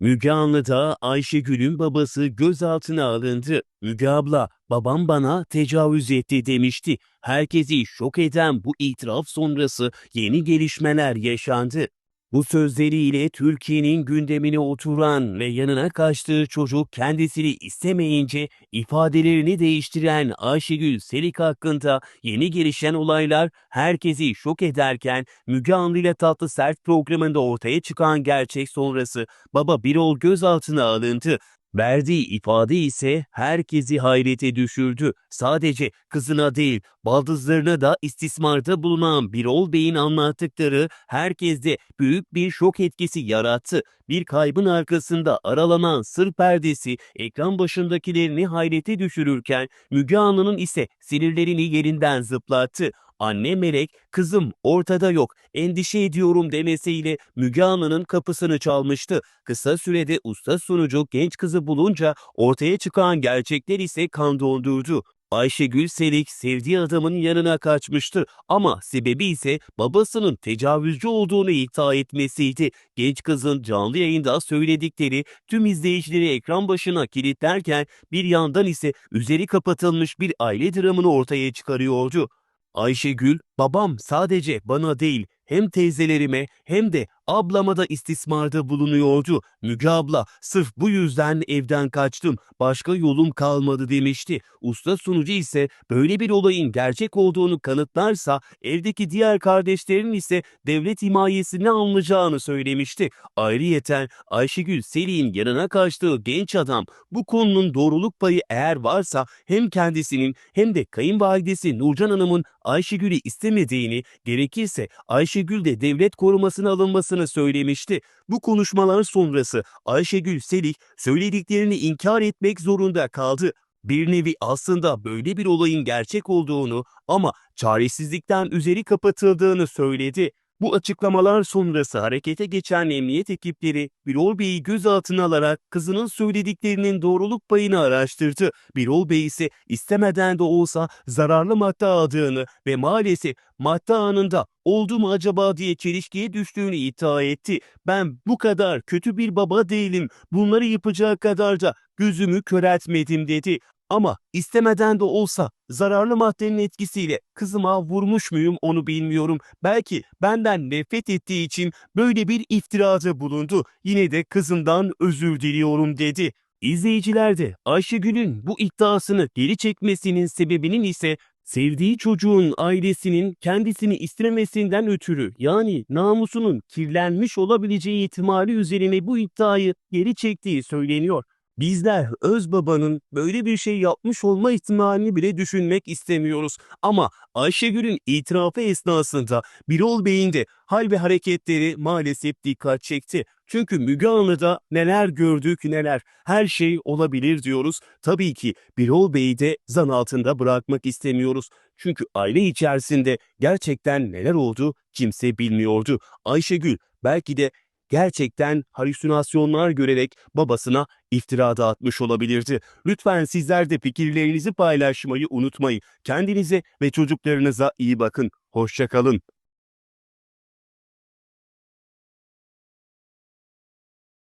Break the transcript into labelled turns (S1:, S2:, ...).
S1: Müge Anlı'da Ayşegül'ün babası gözaltına alındı. Müge abla, babam bana tecavüz etti demişti. Herkesi şok eden bu itiraf sonrası yeni gelişmeler yaşandı. Bu sözleriyle Türkiye'nin gündemine oturan ve yanına kaçtığı çocuk kendisini istemeyince ifadelerini değiştiren Ayşegül Selik hakkında yeni gelişen olaylar herkesi şok ederken Müge Anlı ile Tatlı Sert programında ortaya çıkan gerçek sonrası baba Birol gözaltına alındı. Verdiği ifade ise herkesi hayrete düşürdü. Sadece kızına değil, baldızlarına da istismarda bulunan Birol Bey'in anlattıkları herkeste büyük bir şok etkisi yarattı. Bir kaybın arkasında aralanan sır perdesi ekran başındakilerini hayrete düşürürken Müge Anlı'nın ise sinirlerini yerinden zıplattı. Anne Melek, kızım ortada yok, endişe ediyorum demesiyle Müge Anlı'nın kapısını çalmıştı. Kısa sürede usta sunucu genç kızı bulunca ortaya çıkan gerçekler ise kan dondurdu. Ayşegül Selik sevdiği adamın yanına kaçmıştı ama sebebi ise babasının tecavüzcü olduğunu iddia etmesiydi. Genç kızın canlı yayında söyledikleri tüm izleyicileri ekran başına kilitlerken bir yandan ise üzeri kapatılmış bir aile dramını ortaya çıkarıyordu. Ayşegül, babam sadece bana değil hem teyzelerime hem de ablama da istismarda bulunuyordu. Müge abla sırf bu yüzden evden kaçtım. Başka yolum kalmadı demişti. Usta sunucu ise böyle bir olayın gerçek olduğunu kanıtlarsa evdeki diğer kardeşlerin ise devlet himayesine alınacağını söylemişti. Ayrıyeten Ayşegül Selik'in yanına kaçtığı genç adam bu konunun doğruluk payı eğer varsa hem kendisinin hem de kayınvalidesi Nurcan Hanım'ın Ayşegül'ü istemediğini gerekirse Ayşegül de devlet korumasına alınmasını söylemişti. Bu konuşmalar sonrası Ayşegül Selik söylediklerini inkar etmek zorunda kaldı. Bir nevi aslında böyle bir olayın gerçek olduğunu ama çaresizlikten üzeri kapatıldığını söyledi. Bu açıklamalar sonrası harekete geçen emniyet ekipleri Birol Bey'i gözaltına alarak kızının söylediklerinin doğruluk payını araştırdı. Birol Bey ise istemeden de olsa zararlı madde aldığını ve maalesef madde anında oldu mu acaba diye çelişkiye düştüğünü iddia etti. Ben bu kadar kötü bir baba değilim. Bunları yapacağı kadar da gözümü köreltmedim dedi. Ama istemeden de olsa zararlı maddenin etkisiyle kızıma vurmuş muyum onu bilmiyorum. Belki benden nefret ettiği için böyle bir iftirada bulundu. Yine de kızımdan özür diliyorum dedi. İzleyiciler de Ayşegül'ün bu iddiasını geri çekmesinin sebebinin ise sevdiği çocuğun ailesinin kendisini istemesinden ötürü yani namusunun kirlenmiş olabileceği ihtimali üzerine bu iddiayı geri çektiği söyleniyor. Bizler öz babanın böyle bir şey yapmış olma ihtimalini bile düşünmek istemiyoruz. Ama Ayşegül'ün itirafı esnasında Birol Bey'in de hal ve hareketleri maalesef dikkat çekti. Çünkü Müge Anlı'da neler gördük neler her şey olabilir diyoruz. Tabii ki Birol Bey'i de zan altında bırakmak istemiyoruz. Çünkü aile içerisinde gerçekten neler oldu kimse bilmiyordu. Ayşegül belki de gerçekten halüsinasyonlar görerek babasına iftirada atmış olabilirdi. Lütfen sizler de fikirlerinizi paylaşmayı unutmayın. Kendinize ve çocuklarınıza iyi bakın. Hoşçakalın.